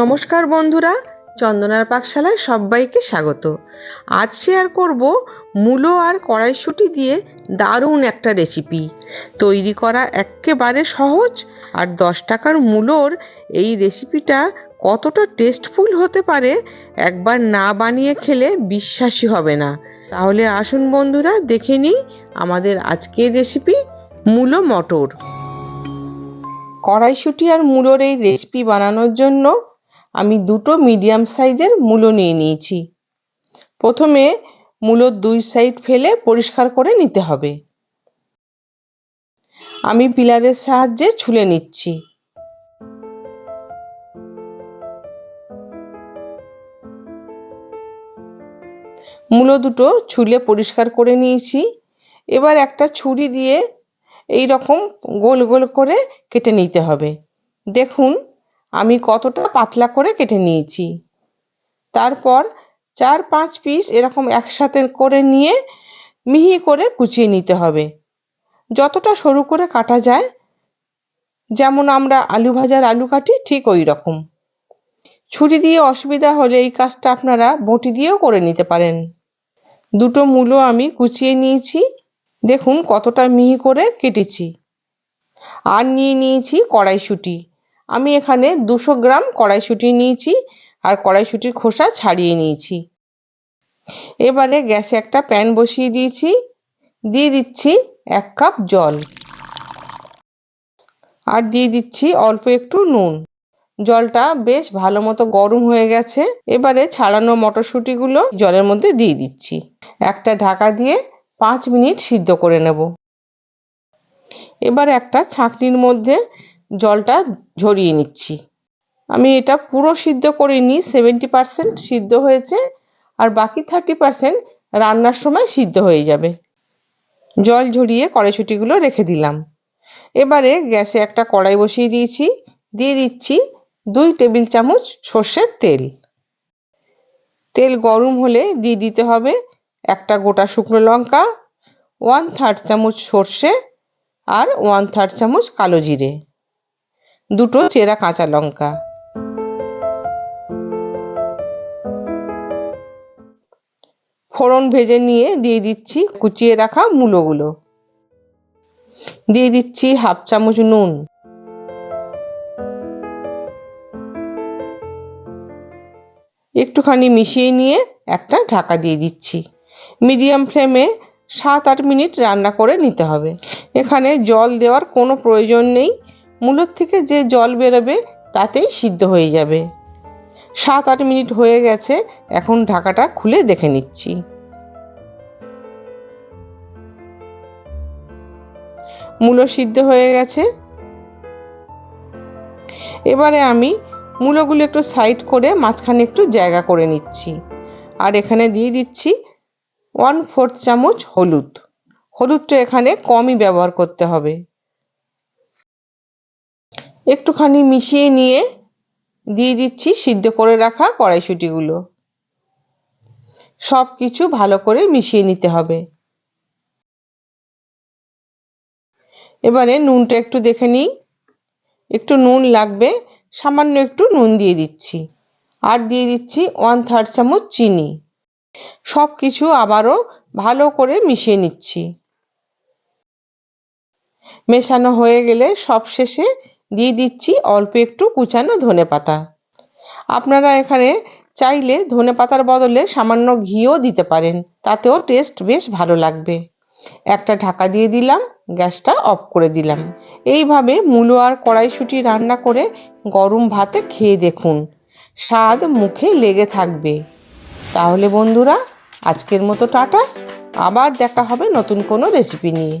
নমস্কার বন্ধুরা, চন্দনার পাকশালায় সবাইকে স্বাগত। আজ শেয়ার করব মূলো আর কড়াইশুঁটি দিয়ে দারুণ একটা রেসিপি তৈরি করা একেবারে সহজ আর দশ টাকার মূলোর এই রেসিপিটা কতটা টেস্টফুল হতে পারে একবার না বানিয়ে খেলে বিশ্বাসই হবে না। তাহলে আসুন বন্ধুরা, দেখে নিই আমাদের আজকের রেসিপি মূলো মটর। কড়াইশুঁটি আর মূলোর এই রেসিপি বানানোর জন্য আমি দুটো মিডিয়াম সাইজের মূলো নিয়ে নিয়েছি। প্রথমে মূলোর দুই সাইড ফেলে পরিষ্কার করে নিতে হবে। আমি পিলারের সাহায্যে ছুলে নিচ্ছি। মূলো দুটো ছুলে পরিষ্কার করে নিয়েছি। এবার একটা ছুরি দিয়ে এই রকম গোল গোল করে কেটে নিতে হবে। দেখুন আমি কতটা পাতলা করে কেটে নিয়েছি। তারপর চার পাঁচ পিস এরকম একসাথে করে নিয়ে মিহি করে কুচিয়ে নিতে হবে। যতটা সরু করে কাটা যায়, যেমন আমরা আলু ভাজার আলু কাটি, ঠিক ওই রকম। ছুরি দিয়ে অসুবিধা হলে এই কাজটা আপনারা বটি দিয়েও করে নিতে পারেন। দুটো মূলো আমি কুচিয়ে নিয়েছি। দেখুন কতটা মিহি করে কেটেছি। আর নিয়ে নিয়েছি কড়াইশুঁটি। আমি এখানে দুশো গ্রাম কড়াইশুঁটি নিয়েছি আর কড়াইশুঁটির খোসা ছাড়িয়ে নিয়েছি। এবারে গ্যাসে একটা প্যান বসিয়ে দিয়েছি। দিয়ে দিচ্ছি এক কাপ জল। আর দিয়ে দিচ্ছি অল্প একটু নুন। জলটা বেশ ভালো মতো গরম হয়ে গেছে। এবারে ছাড়ানো মটরশুঁটিগুলো জলের মধ্যে দিয়ে দিচ্ছি। একটা ঢাকা দিয়ে পাঁচ মিনিট সিদ্ধ করে নেব। এবার একটা ছাঁকনির মধ্যে জলটা ঝরিয়ে নিচ্ছি। আমি এটা পুরো সিদ্ধ করিনি সেভেন্টি পারসেন্ট সিদ্ধ হয়েছে আর বাকি থার্টি পারসেন্ট রান্নার সময় সিদ্ধ হয়ে যাবে। জল ঝরিয়ে কড়াইশুঁটিগুলো রেখে দিলাম। এবারে গ্যাসে একটা কড়াই বসিয়ে দিয়েছি। দিয়ে দিচ্ছি দুই টেবিল চামচ সর্ষের তেল। তেল গরম হলে দিয়ে দিতে হবে একটা গোটা শুকনো লঙ্কা ওয়ান থার্ড চামচ সর্ষে আর ওয়ান থার্ড চামচ কালো জিরে। দুটো চেরা কাঁচা লঙ্কা। ফোড়ন ভেজে নিয়ে দিয়ে দিচ্ছি, কুচিয়ে রাখা মূলোগুলো। দিয়ে দিচ্ছি হাফ চামচ নুন। একটুখানি মিশিয়ে নিয়ে একটা ঢাকা দিয়ে দিচ্ছি। মিডিয়াম ফ্লেমে সাত আট মিনিট রান্না করে নিতে হবে। এখানে জল দেওয়ার কোনো প্রয়োজন নেই। মূলোর থেকে যে জল বেরোবে তাতেই সিদ্ধ হয়ে যাবে। সাত আট মিনিট হয়ে গেছে, এখন ঢাকাটা খুলে দেখে নিচ্ছি। মূলো সিদ্ধ হয়ে গেছে। এবারে আমি মূলোগুলো একটু সাইড করে মাঝখানে একটু জায়গা করে নিচ্ছি। আর এখানে দিয়ে দিচ্ছি ওয়ান ফোর্থ চামচ হলুদ। হলুদটা এখানে কমই ব্যবহার করতে হবে। একটুখানি মিশিয়ে নিয়ে দিয়ে দিচ্ছি, সিদ্ধ করে রাখা কড়াইশুঁটিগুলো। সব কিছু ভালো করে মিশিয়ে নিতে হবে। এবারে নুনটা একটু দেখে নিই। একটু নুন লাগবে, সামান্য একটু নুন দিয়ে দিচ্ছি। আর দিয়ে দিচ্ছি ওয়ান থার্ড চামচ চিনি। সব কিছু আবারও ভালো করে মিশিয়ে নিচ্ছি। মেশানো হয়ে গেলে সব শেষে দিয়ে দিচ্ছি অল্প একটু কুচানো ধনে পাতা। আপনারা এখানে চাইলে ধনে পাতার বদলে সামান্য ঘিও দিতে পারেন, তাতেও টেস্ট বেশ ভালো লাগবে। একটা ঢাকা দিয়ে দিলাম, গ্যাসটা অফ করে দিলাম। এইভাবে মূলো আর কড়াইশুঁটি রান্না করে গরম ভাতে খেয়ে দেখুন, স্বাদ মুখে লেগে থাকবে। তাহলে বন্ধুরা, আজকের মতো টাটা। আবার দেখা হবে নতুন কোনো রেসিপি নিয়ে।